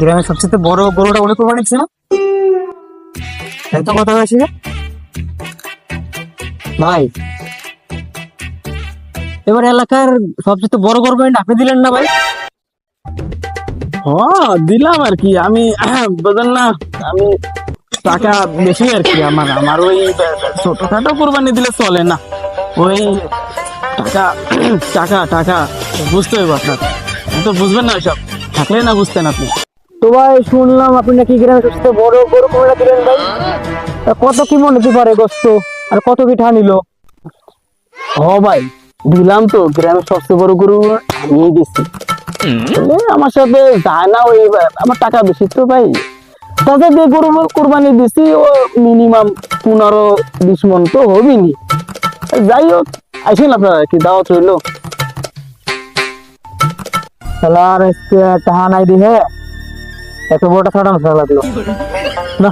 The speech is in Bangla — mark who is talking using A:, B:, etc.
A: গ্রামের সবচেয়ে বড় গরুটা কোরবানি দিচ্ছে না? এত কথা হয়েছে ভাই, এবার এলাকার সবচেয়ে বড় গরু কোরবানি আপনি দিলেন না ভাই?
B: হ্যাঁ দিলাম আর কি। আমি বুঝলেন না, আমি টাকা বেশি আর কি। আমার আমার ওই ছোটখাটো কোরবানি দিলে চলে না। ওই টাকা টাকা টাকা বুঝতে হবে আপনার তো বুঝবেন না সব থাকলে না বুঝতেন আপনি?
A: তো ভাই শুনলাম আপনি নাকি গ্রামের সবচেয়ে বড় গরু কোরবানি দিলেন ভাই। কত কি মনে হতে পারে গোস্ত? আর কত কি ঠা নিল?
B: হ ভাই দিলাম তো গ্রামের সবচেয়ে বড় গরু আমি দিচ্ছি আমার সাথে যায় না ওই আমার টাকা বেশি তো ভাই। তাতে দিয়ে গরু কোরবানি দিছি ও মিনিমাম পনেরো বিশ মন তো হবেই নি। যাই হোক আসেন আপনারা কি দাওয়াত রইল?
A: আর আজকে টাহা নাই দিহে এত বড়টা ছাড়ানো লাগল না